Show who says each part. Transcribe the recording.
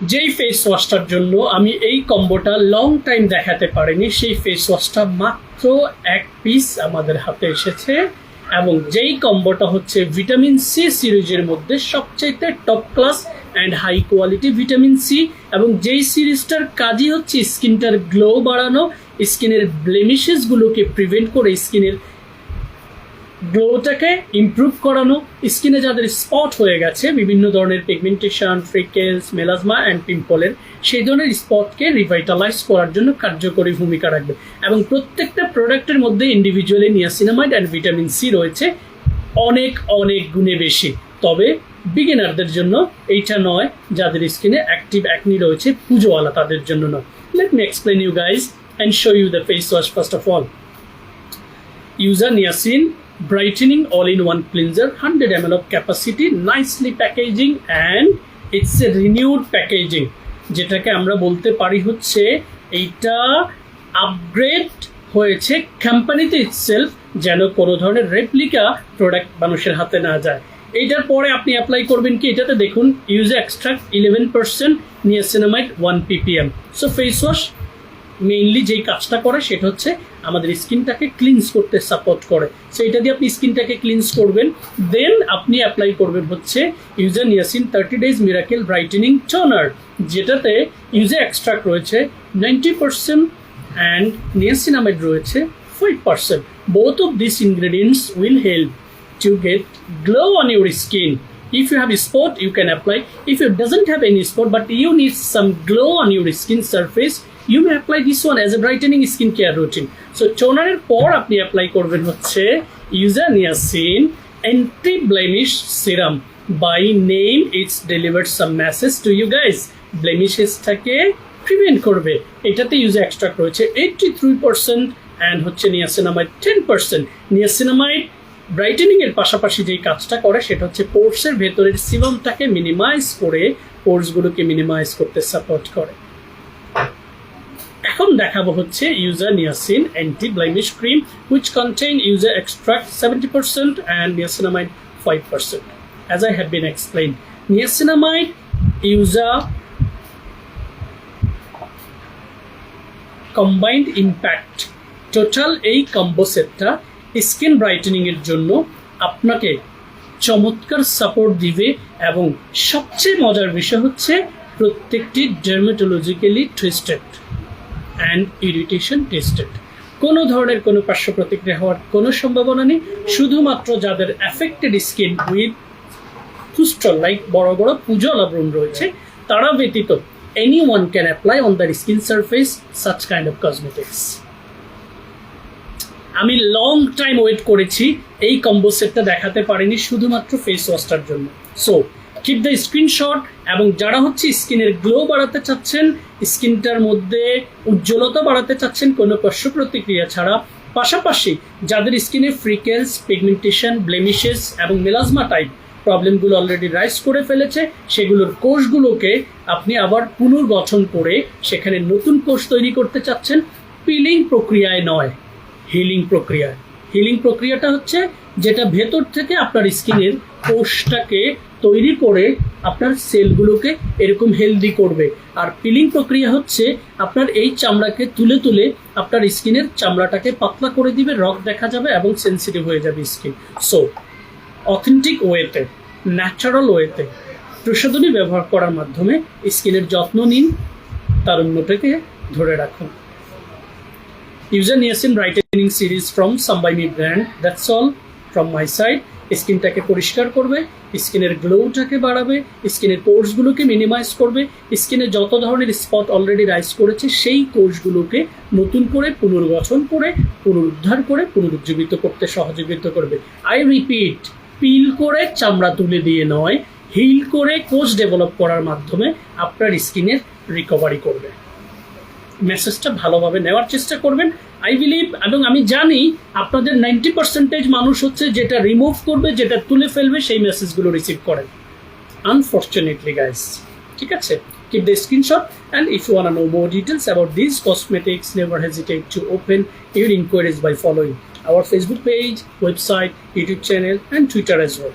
Speaker 1: যেই ফেস ওয়াশটার জন্য আমি এই কম্বোটা লং টাইম দেখাতে পারিনি, সেই ফেস ওয়াশটা মাত্র এক পিস আমাদের হাতে এসেছে এবং যেই কম্বোটা হচ্ছে ভিটামিন সি সিরিজের মধ্যে সবচাইতে top class and high quality vitamin C এবং যেই সিরিজটার কাজই হচ্ছে স্কিনটার গ্লো বাড়ানো স্কিনের ব্লেমিশেসগুলোকে প্রিভেন্ট করে স্কিনের গ্লোটাকে ইমপ্রুভ করানো স্কিনে যাদের স্পট হয়ে গেছে, বিভিন্ন ধরনের পিগমেন্টেশন ফ্রিকেলস মেলাজমা অ্যান্ড পিম্পলের সেই ধরনের স্পটকে রিভাইটালাইজ করার জন্য কার্যকরী ভূমিকা রাখবে। এবং প্রত্যেকটা প্রোডাক্টের মধ্যে individually niacinamide and vitamin C রয়েছে, অনেক অনেক গুণে বেশি। তবে বিগিনারদের জন্য এইটা নয়, যাদের স্কিনে অ্যাক্টিভ অ্যাকনি রয়েছে, পুজোওয়ালা তাদের জন্য নয়। Let me explain you guys and show you the face wash first of all user niacin brightening all-in-one cleanser 100 ml of capacity, nicely packaging, and it's a renewed packaging. যেটাকে আমরা বলতে পারি হচ্ছে এইটা আপগ্রেড হয়েছে কোম্পানিতে ইটসেলফ যেন কোনো ধরনের রেপ্লিকা প্রোডাক্ট মানুষের হাতে না যায়। এইটার পরে আপনি অ্যাপ্লাই করবেন কি? এটাতে দেখুন yuja extract eleven percent niacinamide one PPM so face wash mainly যেই কাজটা করে সেটা হচ্ছে আমাদের স্কিনটাকে ক্লিনস করতে সাপোর্ট করে। সো এটা দিয়ে আপনি স্কিনটাকে ক্লিনস করবেন। দেন আপনি অ্যাপ্লাই করবেন হচ্ছে yuja niacin thirty days miracle brightening toner যেটাতে ইউজে এক্সট্রাক্ট রয়েছে নাইনটি পার্সেন্ট অ্যান্ড নিয়াসিনামাইড রয়েছে five percent both of this ingredients will help to get glow on your skin if you have a spot, you can apply if you doesn't have any spot, but you need some glow on your skin surface you may apply this one as a brightening skin care routine. So toner পর আপনি apply করবেন হচ্ছে Yuja niacin anti blemish serum by name it's delivered some message to you guys ব্লেমিশেসটাকে prevent করবে। এটাতে user extract রয়েছে eighty three percent and হচ্ছে niacinamide ten percent niacinamide brightening এর পাশাপাশি যেই কাজটা করে, সেটা হচ্ছে পোর্সের ভেতরের সিবামটাকে মিনিমাইজ করে পোর্সগুলোকে মিনিমাইজ করতে সাপোর্ট করে। এখন দেখাবো হচ্ছে yuja niacin anti blemish cream which contain yuja extract seventy percent and niacinamide five percent as I have been explain niacinamide yuja combined impact total এই কম্বো সেটটা স্কিন ব্রাইটেনিংয়ের জন্য আপনাকে চমৎকার সাপোর্ট দিবে এবং সবচেয়ে মজার বিষয় হচ্ছে প্রত্যেকটি dermatologically twisted and irritation tested কোনো ধরনের কোনো পার্শ্ব প্রতিক্রিয়া হওয়ার কোনো সম্ভাবনা নেই, শুধুমাত্র যাদের affected skin with pustule like বড় বড় পুজোলা ব্রণ রয়েছে, তারা ব্যতীত any one can apply on the skin surface such kind of cosmetics আমি লং টাইম ওয়েট করেছি, এই কম্বো সেটটা দেখাতে পারিনি, শুধুমাত্র ফেস ওয়াশটার জন্য। সো কিপ দ্য স্ক্রিনশট এবং যারা হচ্ছে স্কিনের গ্লো বাড়াতে চাচ্ছেন, স্কিনটার মধ্যে উজ্জ্বলতা বাড়াতে চাচ্ছেন কোনো পার্শ্ব প্রতিক্রিয়া ছাড়া। পাশাপাশি যাদের স্কিনে ফ্রিকেলস পিগমেন্টেশন ব্লেমিশেস এবং মেলাজমা টাইপ প্রবলেমগুলো অলরেডি রাইজ করে ফেলেছে, সেগুলোর কোষগুলোকে আপনি আবার পুনর্গঠন করে সেখানে নতুন কোষ তৈরি করতে চাচ্ছেন পিলিং প্রক্রিয়ায় নয় হিলিং প্রক্রিয়া হিলিং প্রক্রিয়াটা হচ্ছে যেটা ভেতর থেকে আপনার স্কিনের কোষটাকে তৈরি করে আপনার সেলগুলোকে এরকম হেলদি করবে। আর পিলিং প্রক্রিয়া হচ্ছে আপনার এই চামড়াকে তুলে তুলে আপনার স্কিনের চামড়াটাকে পাতলা করে দিবে রক দেখা যাবে এবং সেন্সিটিভ হয়ে যাবে স্কিন সো অথেন্টিক ওয়েতে ন্যাচারাল ওয়েতে প্রসাধনী ব্যবহার করার মাধ্যমে স্কিনের যত্ন নিন তারুণ্যটাকে ধরে রাখুন। User Niacin Brightening Series from Sambaimi brand. That's all. From my side. স্কিনটাকে পরিষ্কার করবে, স্কিনের গ্লোটাকে বাড়াবে, স্কিনের পোর্সগুলোকে মিনিমাইজ করবে, স্কিনে যত ধরনের স্পট অলরেডি রাইজ করেছে, সেই কোষগুলোকে নতুন করে, পুনর্গঠন করে, পুনরুদ্ধার করে, পুনরুজ্জীবিত করতে সহযোগিতা করবে আই রিপিট পিল করে চামড়া তুলে দিয়ে নয় হিল করে কোষ ডেভেলপ করার মাধ্যমে আপনার স্কিনের রিকভারি করবে মেসেজটা ভালোভাবে নেওয়ার চেষ্টা করবেন আই বিলিভ এবং আমি জানি আপনাদের নাইনটি পার্সেন্টেজ মানুষ হচ্ছে যেটা রিমুভ করবে, যেটা তুলে ফেলবে, সেই মেসেজগুলো রিসিভ করেন। আনফর্চুনেটলি গাইস ঠিক আছে? Keep the screenshot and if you want know more details about this cosmetics never hesitate to open your inquiries by following our Facebook page website YouTube channel and Twitter as well